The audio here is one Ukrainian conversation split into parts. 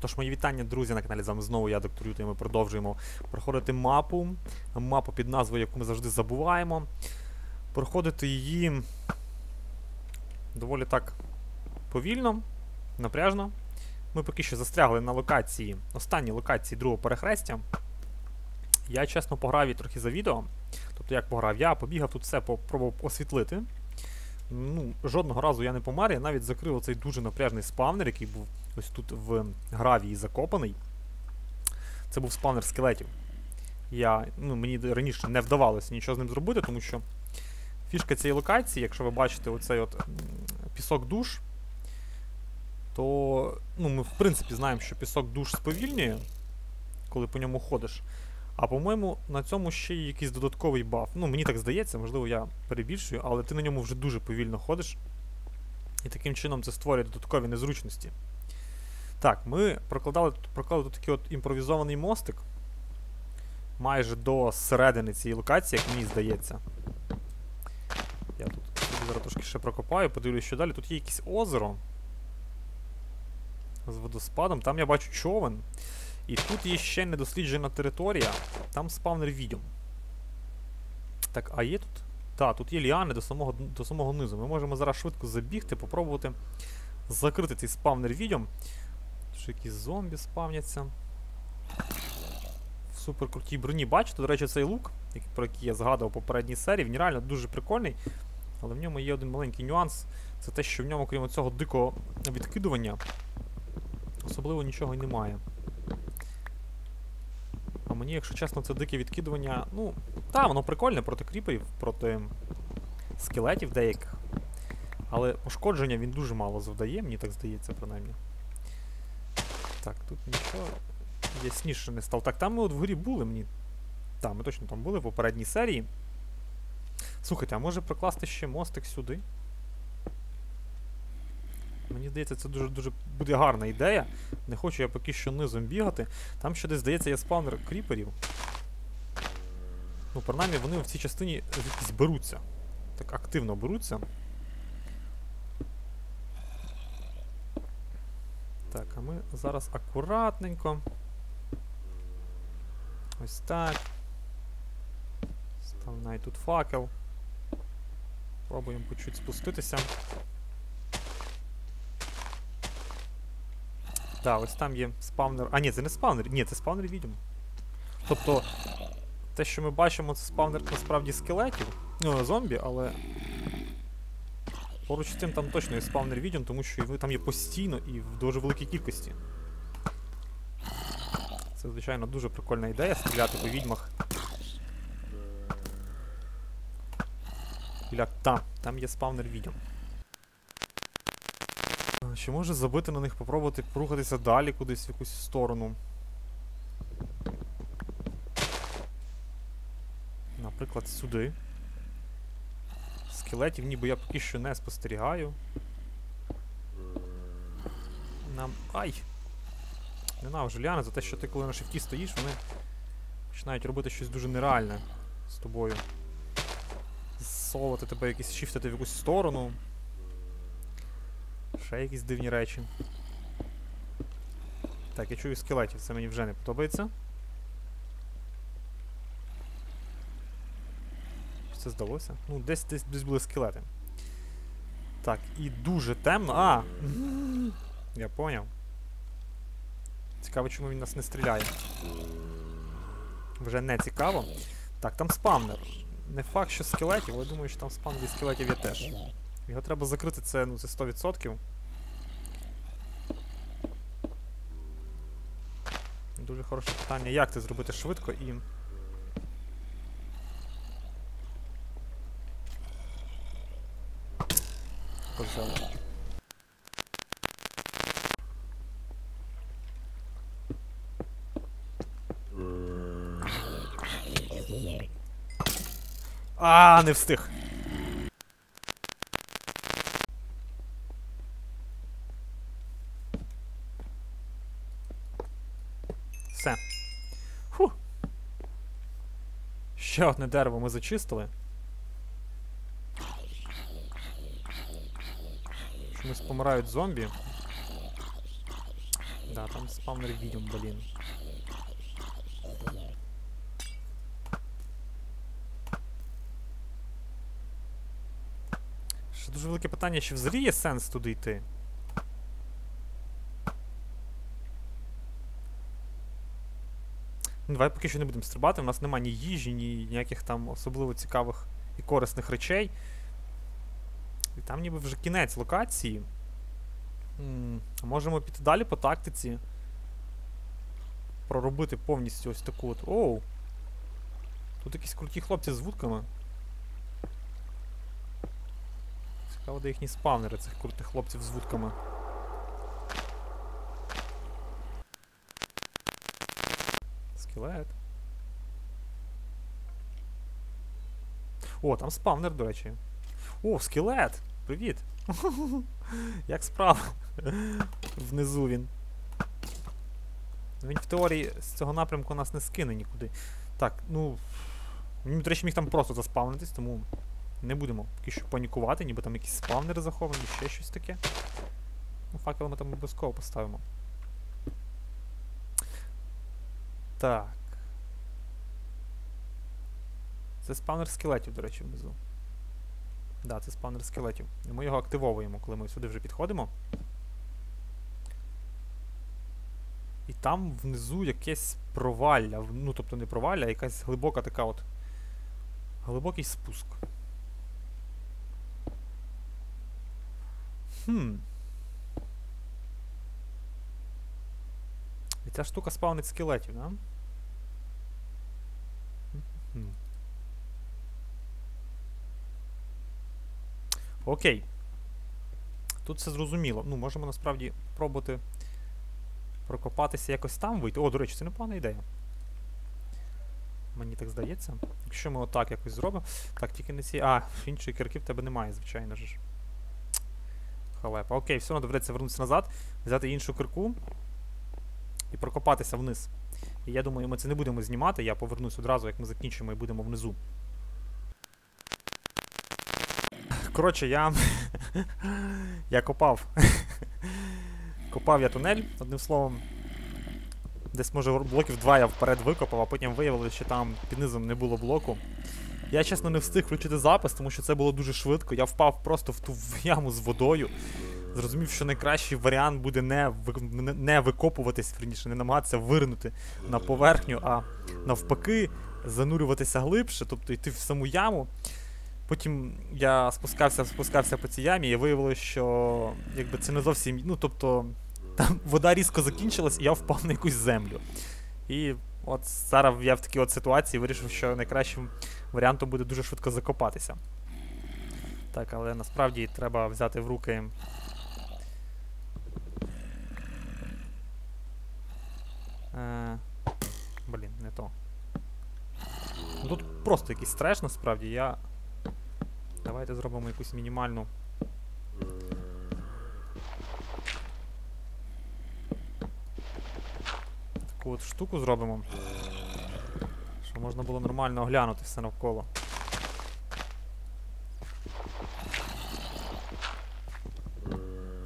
Тож, мої вітання, друзі, на каналі з вами знову я, доктор Юта, і ми продовжуємо проходити мапу. Мапу під назвою, яку ми завжди забуваємо. Проходити її доволі так повільно, напряжно. Ми поки що застрягли на локації, останній локації другого перехрестя. Я чесно пограв її трохи за відео. Тобто, як пограв, я побігав тут все, попробував освітлити. Ну, Жодного разу я не помер, я навіть закрив оцей дуже напряжний спавнер, який був ось тут в гравії закопаний. Це був спавнер скелетів. Я, ну, Мені раніше не вдавалося нічого з ним зробити, тому що фішка цієї локації, якщо ви бачите оцей от пісок душ, то ну, ми в принципі знаємо, що пісок душ сповільнює, коли по ньому ходиш. А по-моєму, на цьому ще є якийсь додатковий баф. Ну, мені так здається, можливо, я перебільшую, але ти на ньому вже дуже повільно ходиш. І таким чином це створює додаткові незручності. Так, ми прокладали, проклали тут такий от імпровізований мостик. Майже до середини цієї локації, як мені здається. Я тут зараз трошки ще прокопаю, подивлюсь, що далі. Тут є якесь озеро. З водоспадом. Там я бачу човен. І тут є ще недосліджена територія. Там спавнер відьом. Так, а є тут? Так, тут є ліани до самого до самого низу. Ми можемо зараз швидко забігти, попробувати закрити цей спавнер відьом. Що якісь зомбі спавняться. В супер крутій броні. Бачите, до речі, цей лук, про який я згадував попередній серії, він реально дуже прикольний. Але в ньому є один маленький нюанс. Це те, що в ньому, крім цього дикого відкидування, особливо нічого немає. Мені, якщо чесно, це дике відкидування. Ну, так, воно прикольне проти кріперів, проти скелетів деяких. Але пошкодження він дуже мало завдає, мені так здається, принаймні. Так, тут нічого ясніше не стало. Так, там ми от в грі були мені. Так, ми точно там були в попередній серії. Слухайте, а може прокласти ще мостик сюди? Мені здається, це дуже-дуже буде гарна ідея. Не хочу я поки що низом бігати. Там ще десь, здається, є спавнер кріперів. Ну, принаймні, вони в цій частині звідкись беруться. Так активно беруться. Так, а ми зараз акуратненько. Ось так. Став навіть тут факел. Пробуємо по чуть спуститися. Так, ось там є спавнер. А, ні, це не спавнер. Ні, це спавнер відьом. Тобто, те, що ми бачимо, це спавнер насправді скелетів. Ну, зомбі, але. Поруч з тим там точно є спавнер відьом, тому що там є постійно і в дуже великій кількості. Це, звичайно, дуже прикольна ідея стріляти по відьмах. Біля... Там, там є спавнер відьом. Чи може забити на них, попробувати порухатися далі кудись в якусь сторону? Наприклад, сюди. Скелетів ніби я поки що не спостерігаю. Нам. Ай! Ненавижу Ліани за те, що ти коли на шифті стоїш, вони починають робити щось дуже нереальне з тобою. Зсовувати тебе якісь шифтити в якусь сторону. Ще якісь дивні речі. Так, я чую скелетів, це мені вже не подобається. Це здалося? Ну, десь десь десь були скелети. Так, і дуже темно. А! Я поняв. Цікаво, чому він нас не стріляє. Вже не цікаво. Так, там спавнер. Не факт, що скелетів, але думаю, що там спавнер скелетів є теж. Його треба закрити, це ну, це 100%. Дуже хороше питання, як це зробити швидко і. Козел. А, не встиг. Все. Фу. Ще одне дерево ми зачистили. Чомусь помирають зомбі. Да, там спавнер відьом, блін. Ще дуже велике питання, чи взагалі є сенс туди йти? Ну, давай поки що не будемо стрибати, у нас немає ні їжі, ні ніяких там особливо цікавих і корисних речей. І там ніби вже кінець локації. М, Можемо піти далі по тактиці. Проробити повністю ось таку от. Оу! Тут якісь круті хлопці з вудками. Цікаво, де їхні спавнери цих крутих хлопців з вудками. Скелет. О, там спавнер, до речі. О, скелет! Привіт! Як справа? Внизу він. Він в теорії з цього напрямку нас не скине нікуди. Так, ну. Він, до речі, міг там просто заспавнитись, тому не будемо поки що панікувати, ніби там якісь спавнери заховані, ще щось таке. Ну, факел ми там обов'язково поставимо. Так. Це спавнер скелетів, до речі, внизу. Да, це спавнер скелетів. І ми його активовуємо, коли ми сюди вже підходимо. І там внизу якесь провалля. Ну, тобто не провалля, а якась глибока така от. Глибокий спуск. Хм. Ця штука спавнить скелетів, да? Окей. Тут все зрозуміло. Ну, можемо насправді пробувати прокопатися якось там вийти. О, до речі, це непогана ідея. Мені так здається. Якщо ми отак якось зробимо. Так, тільки не ці. А, іншої кірки в тебе немає, звичайно ж. Халепа. Окей, все одно доведеться вернутися назад, взяти іншу кирку і прокопатися вниз. І я думаю, ми це не будемо знімати. Я повернусь одразу, як ми закінчимо і будемо внизу. Коротше, я. я копав. копав я тунель, одним словом. Десь, може, блоків два я вперед викопав, а потім виявилося, що там під низом не було блоку. Я, чесно, не встиг включити запис, тому що це було дуже швидко. Я впав просто в ту яму з водою. Зрозумів, що найкращий варіант буде не, не викопуватись, верніше, не намагатися вирнути на поверхню, а навпаки, занурюватися глибше, тобто йти в саму яму. Потім я спускався, спускався по цій ямі, і виявилося, що якби це не зовсім. Ну, тобто, там вода різко закінчилась, і я впав на якусь землю. І от зараз я в такій от ситуації вирішив, що найкращим варіантом буде дуже швидко закопатися. Так, але насправді треба взяти в руки. Е, блін, не то. Ну, Тут просто якийсь треш, насправді. Я. Давайте зробимо якусь мінімальну. Таку от штуку зробимо. Щоб можна було нормально оглянути все навколо.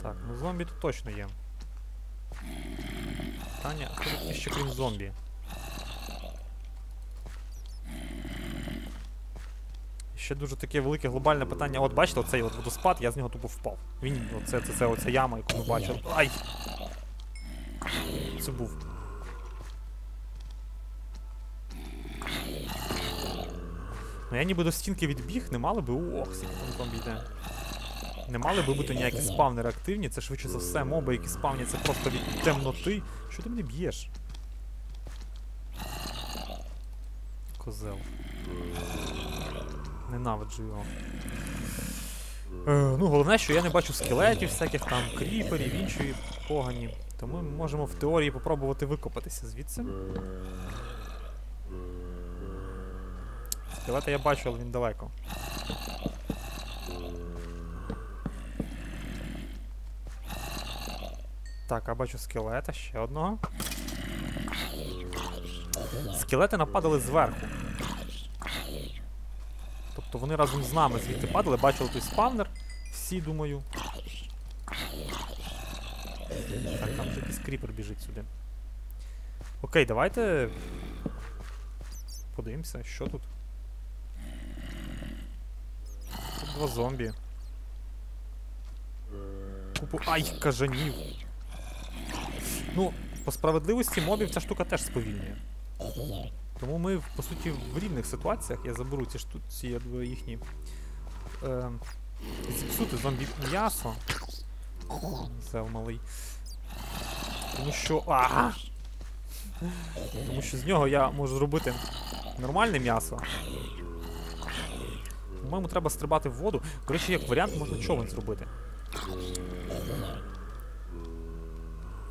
Так, ну зомбі тут точно є. Таня, а тут ще крім зомбі? Ще дуже таке велике глобальне питання. От бачите, оцей от водоспад, я з нього тупо впав. Він, оце, це, це оця яма, яку ми бачили. Ай! Це був. Ну я ніби до стінки відбіг, не мали би. Ох, скільки там зомбі йде. Не мали би бути ніякі спавнери активні, це швидше за все моби, які спавняться просто від темноти. Що ти мене б'єш? Козел. Ненавиджу його. Е, ну, головне, що я не бачу скелетів, всяких там кріперів, іншої погані. Тому ми можемо в теорії попробувати викопатися звідси. Скелета я бачу, але він далеко. Так, а бачу скелета, ще одного. Скелети нападали зверху. Тобто вони разом з нами звідти падали, бачили той спавнер. Всі, думаю. Так, там якийсь кріпер біжить сюди. Окей, давайте. Подивимося, що тут. Тут два зомбі. Купу. Ай, кажанів. Ну, по справедливості мобів ця штука теж сповільнює. Тому ми, по суті, в рівних ситуаціях я заберу ці шту... їхні. Е... Зіпсути зомбі м'ясо. Зел малий. Тому що. А! Тому що з нього я можу зробити нормальне м'ясо. По-моєму, треба стрибати в воду. Речі, як варіант можна човен зробити.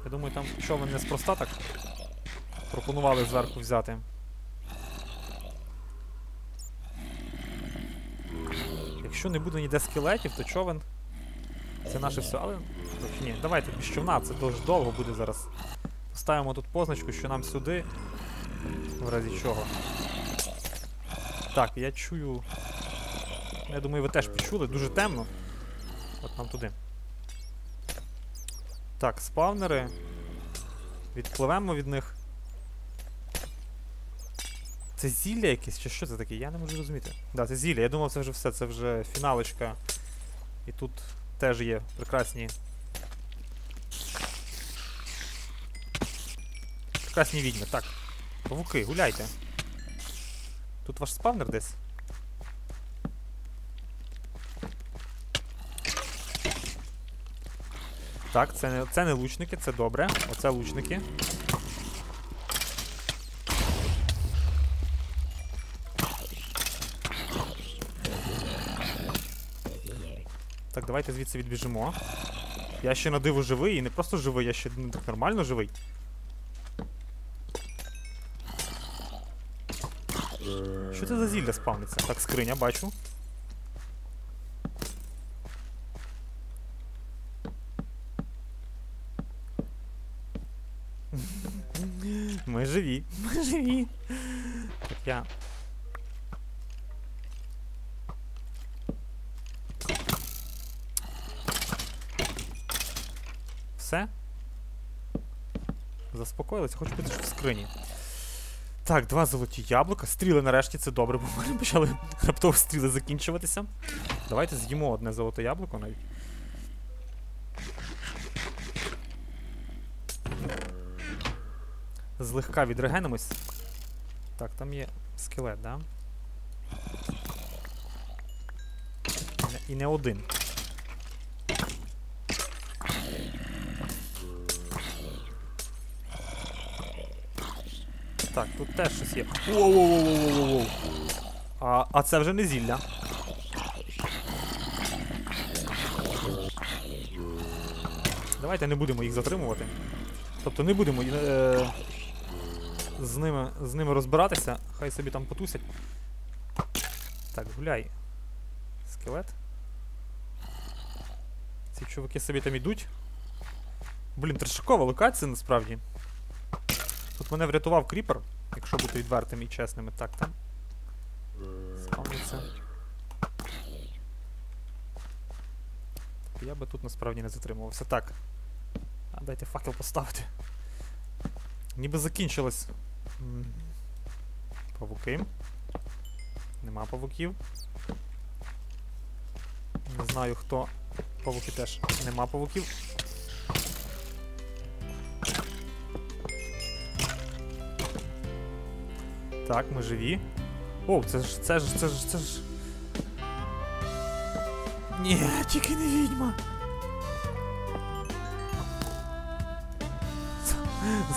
Я думаю, там човен неспроста так пропонували зверху взяти. Якщо не буде ніде скелетів, то човен. Це наше все, але. Ні, давайте без човна, це дуже довго буде зараз. Ставимо тут позначку, що нам сюди. В разі чого. Так, я чую. Я думаю, ви теж почули, дуже темно. От нам туди. Так, спавнери. Відпливемо від них. Це зілля якесь, чи що це таке? Я не можу розуміти. Да, це зілля. Я думав, це вже все, це вже фіналочка. І тут теж є прекрасні. Прекрасні відьми. Так. Павуки, гуляйте. Тут ваш спавнер десь? Так, це не, це не лучники, це добре. Оце лучники. Так, давайте звідси відбіжимо. Я ще на диво живий, і не просто живий, я ще ну, так нормально живий. Що це за зілля спавниться? Так, скриня, бачу. Ми живі, ми живі. Так я. Все? Заспокоїлися, хочу піти в скрині. Так, два золоті яблука. Стріли нарешті це добре, бо мене почали раптово стріли закінчуватися. Давайте з'їмо одне золоте яблуко навіть. Злегка відрегенимось. Так, там є скелет, да? І не один. Так, тут теж щось є. Воу-воу-воу-воу-воу. А, а це вже не зілля. Давайте не будемо їх затримувати. Тобто не будемо е, з, ними, з ними розбиратися, хай собі там потусять. Так, гуляй. Скелет. Ці чуваки собі там ідуть. Блін, трешакова локація насправді. Тут мене врятував кріпер, якщо бути відвертим і чесними. Так, там. Спавниться. Я би тут насправді не затримувався. Так. А дайте факел поставити. Ніби закінчилось. Павуки. Нема павуків. Не знаю хто. Павуки теж. Нема павуків. Так, ми живі. О, це ж, це ж, це ж, це ж. Ні, тільки не відьма.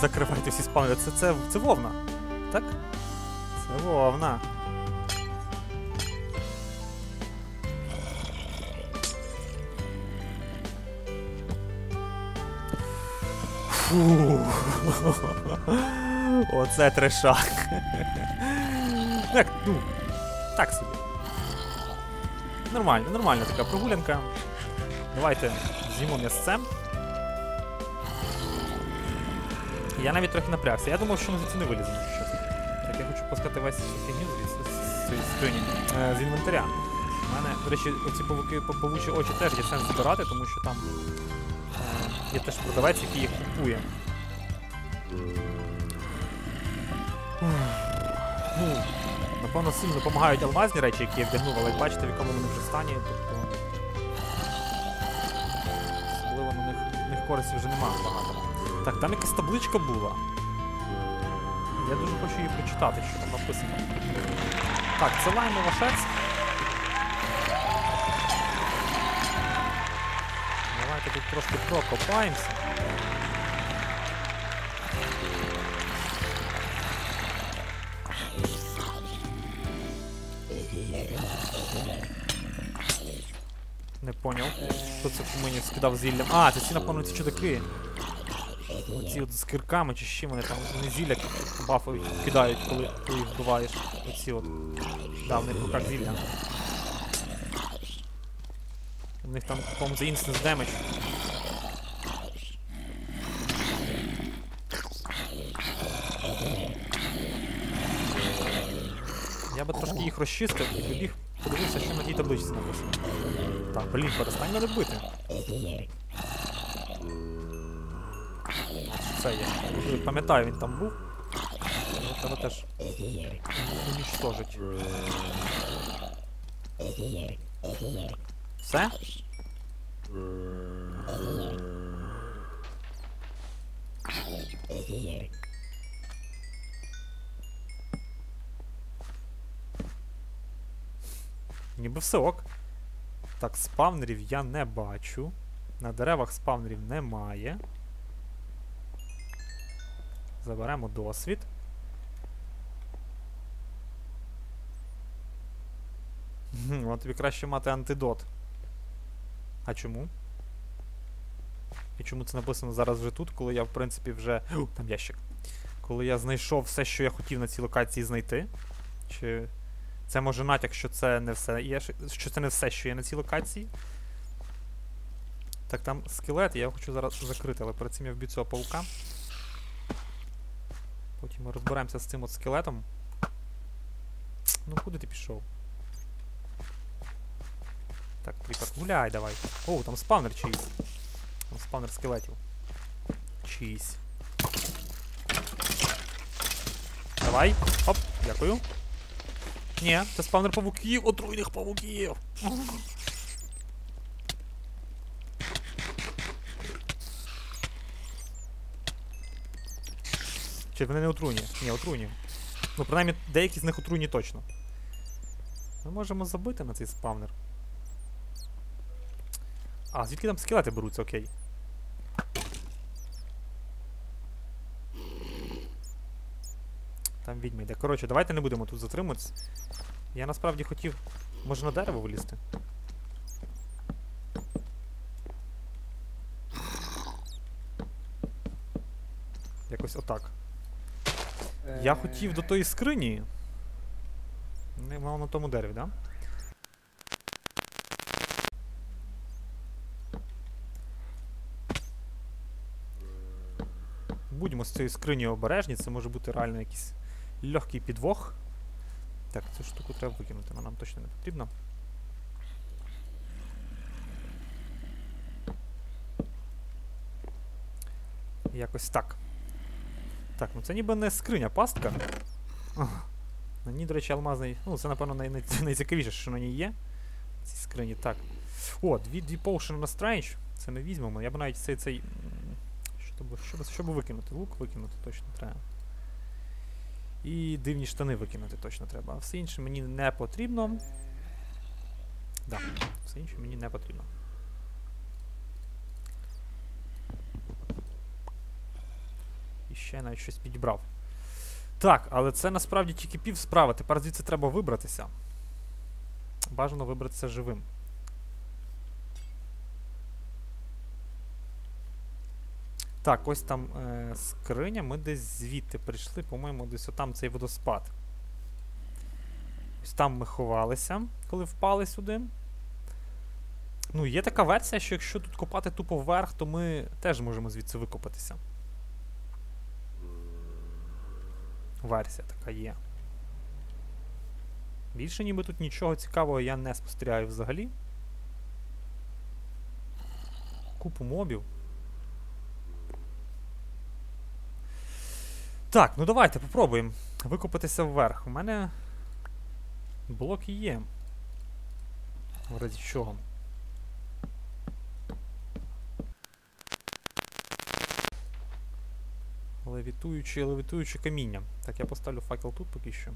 Закривайте всі спавнери. Це, це, це вовна. Так? Це вовна. Фу. Оце трешак. Так, ну, так собі. Нормально, нормальна така прогулянка. Давайте з'їмо м'ясцем. Я навіть трохи напрягся. Я думав, що ми звідси не виліземо. Так я хочу пускати весь фігню. Е, з інвентаря. У мене, до речі, оці павуки, павучі очі теж є сенс збирати, тому що там є теж продавець, який їх купує. Ну, напевно, сильно допомагають алмазні речі, які я вдягнув, але бачите, в якому вони вже стані, тобто. Особливо на них, на них користі вже немає багато. Так, там якась табличка була. Я дуже хочу її прочитати, що там написано. Так, це лаймова шерсть. Давайте тут трошки прокопаємося. Це по мені скидав зіллям? А, це ці, напевно, ці чудаки. Оці от з кирками чи з вони там вони зілля бафають, кидають, коли ти їх вбиваєш. Оці от. Да, в них в руках зілля. У них там, по-моєму, за інстанс демедж. Я би трошки їх розчистив і побіг, подивився, що на тій табличці написано. Так, блін, перестань мене бити. Це є. Вже Пам'ятаю, він там був. Його треба теж унічтожить. Все? Ніби все ок. Так, спавнерів я не бачу. На деревах спавнерів немає. Заберемо досвід. Гм, От тобі краще мати антидот. А чому? І чому це написано зараз вже тут, коли я, в принципі, вже. Там ящик. Коли я знайшов все, що я хотів на цій локації знайти. Чи це може натяк, що це не все є, що це не все, що є на цій локації. Так, там скелет, я його хочу зараз закрити, але перед цим я вб'ю паука. Потім ми розберемося з цим от скелетом. Ну, куди ти пішов? Так, Кріпер, гуляй давай. О, там спавнер чиїсь. Там спавнер скелетів. Чиїсь. Давай. Оп, дякую. Ні, це спавнер павуків, отруйних павуків. Чи вони не отруйні? Ні, отруйні. Ну, принаймні, деякі з них отруйні точно. Ми можемо забити на цей спавнер. А, звідки там скелети беруться, окей. Там відьма йде. Коротше, давайте не будемо тут затримуватись. Я насправді хотів. Може на дерево вилізти? Якось отак. Я хотів до тої скрині. Не мав на тому дереві, да? Будьмо з цієї скрині обережні, це може бути реально якийсь легкий підвох. Так, цю штуку треба викинути, вона нам точно не потрібна. Якось так. Так, ну це ніби не скриня, пастка. На ній, до речі, алмазний. Ну, це, напевно, най най найцікавіше, що на ній є. В цій скрині. Так. О, дві дві potion на Strange. Це ми візьмемо. Я б навіть цей цей. м, Що б, що що викинути? Лук викинути точно треба. І дивні штани викинути точно треба. А все інше мені не потрібно. Да, все інше мені не потрібно. І ще навіть щось підібрав. Так, але це насправді тільки пів справи. Тепер звідси треба вибратися. Бажано вибратися живим. Так, ось там е, скриня. Ми десь звідти прийшли, по-моєму, десь отам цей водоспад. Ось там ми ховалися, коли впали сюди. Ну, є така версія, що якщо тут копати тупо вверх, то ми теж можемо звідси викопатися. Версія така є. Більше ніби тут нічого цікавого я не спостерігаю взагалі. Купу мобів. Так, ну давайте попробуємо викопатися вверх. У мене блоки є. В разі чого. Левітуюче, левітуюче каміння. Так, я поставлю факел тут поки що.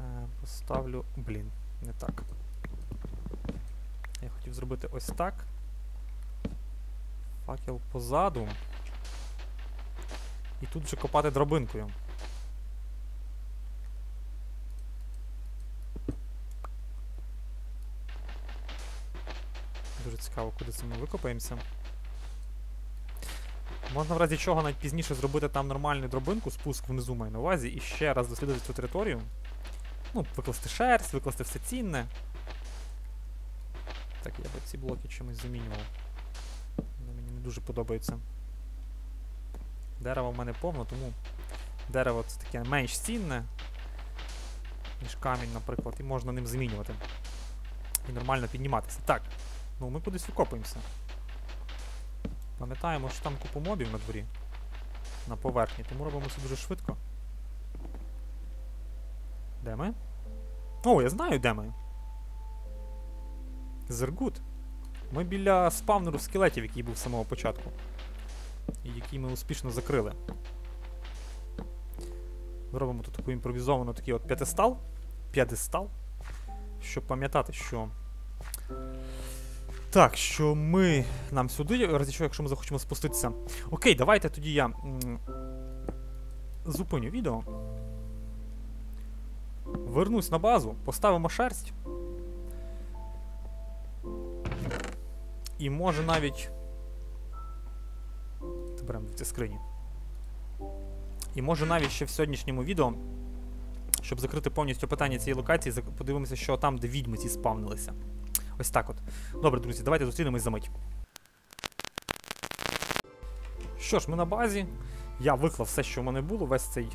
Е, Поставлю. Блін, не так. Я хотів зробити ось так. Факел позаду. І тут вже копати драбинкою. Дуже цікаво, куди це ми викопаємося. Можна в разі чого навіть пізніше зробити там нормальну дробинку, спуск внизу маю на увазі, і ще раз дослідити цю територію. Ну, викласти шерсть, викласти все цінне. Так, я би ці блоки чимось замінював. Не дуже подобаються. Дерева в мене повно, тому дерево це таке менш цінне, ніж камінь, наприклад, і можна ним замінювати. І нормально підніматися. Так, ну ми кудись викопуємося. Пам'ятаємо, що там купу мобів на дворі. На поверхні, тому робимо це дуже швидко. Де ми? О, я знаю, де ми. Зергут. Ми біля спавнеру скелетів, який був з самого початку. І який ми успішно закрили. Зробимо тут таку імпровізовану такий от п'ятистал. П'єдестал. Щоб пам'ятати, що. Так, що ми нам сюди, разі що, якщо ми захочемо спуститися. Окей, давайте тоді я зупиню відео. Вернусь на базу, поставимо шерсть. І може навіть. Беремо ці скрині. І може навіть ще в сьогоднішньому відео, щоб закрити повністю питання цієї локації, подивимося, що там, де відьми ці спавнилися. Ось так от. Добре, друзі, давайте зустрінемось за мить. Що ж, ми на базі. Я виклав все, що в мене було, весь цей.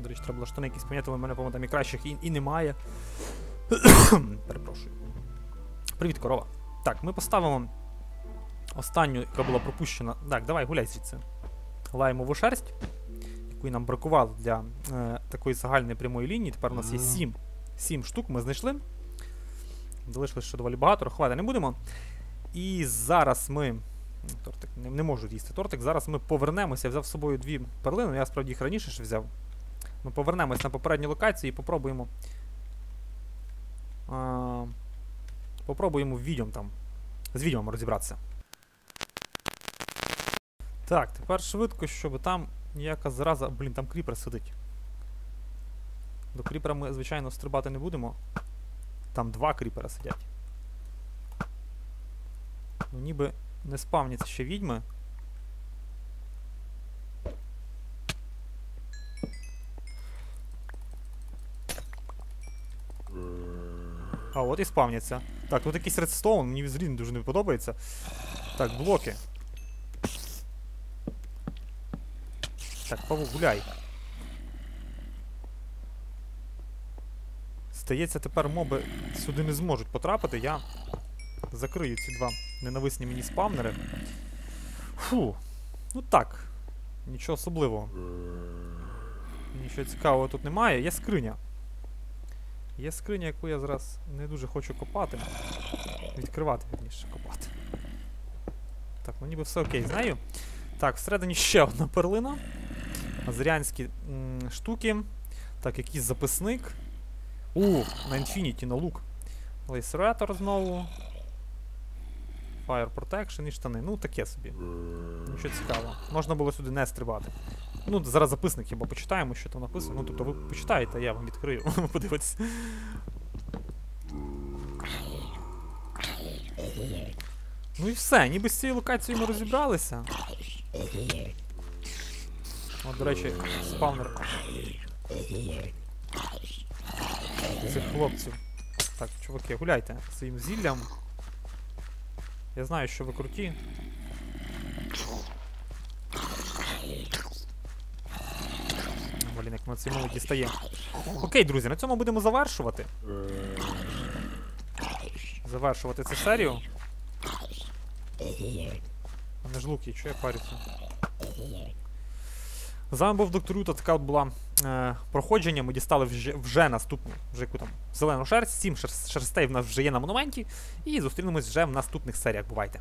До речі, треба було штани якісь поміняти, але в мене, по-моєму, там і кращих і, і немає. Перепрошую. Привіт, корова. Так, ми поставимо останню, яка була пропущена. Так, давай, гуляй звідси. Лаймову шерсть, якої нам бракувало для е, такої загальної прямої лінії. Тепер у нас є 7, 7 штук, ми знайшли. Залишилось ще доволі багато, рахувати не будемо. І зараз ми. Тортик, не, не можу їсти тортик. Зараз ми повернемося. Я взяв з собою дві перлини, я справді їх раніше ще взяв. Ми повернемось на попередню локацію і попробуємо. А, попробуємо відьом там. З відьмом розібратися. Так, тепер швидко, щоб там ніяка зараза. Блін, там кріпер сидить. До кріпера ми, звичайно, стрибати не будемо. Там два кріпера сидять. Ну ніби не спавняться ще відьми. А, от і спавняться. Так, тут якийсь редстоун, мені взагалі дуже не подобається. Так, блоки. Так, Павло, гуляй. Здається, тепер моби сюди не зможуть потрапити. Я закрию ці два ненависні мені спавнери. Фу. Ну так. Нічого особливого. Нічого цікавого тут немає. Є скриня. Є скриня, яку я зараз не дуже хочу копати. Відкривати, вірніше, копати. Так, ну ніби все окей, знаю. Так, всередині ще одна перлина. Азрянські м, штуки. Так, якийсь записник. У, на Infinity, на лук. Лейсератор знову. Fire Protection і штани. Ну, таке собі. Нічого цікавого. Можна було сюди не стрибати. Ну, зараз записник хіба почитаємо, що там написано. Ну, тобто ви почитаєте, я вам відкрию. Подивитися. Ну і все, ніби з цією локацією ми розібралися. От, до речі, спавнер цих хлопців. Так, чуваки, гуляйте своїм зіллям. Я знаю, що ви круті. Блін, як ми молоді дістаємо. Окей, друзі, на цьому будемо завершувати. Завершувати цю серію. А не ж луки, що я парюся? З вами був доктор Юта, така от була е, проходження. Ми дістали вже, вже наступну, вже яку там зелену шерсть, сім шерстей в нас вже є на монументі. І зустрінемось вже в наступних серіях. Бувайте!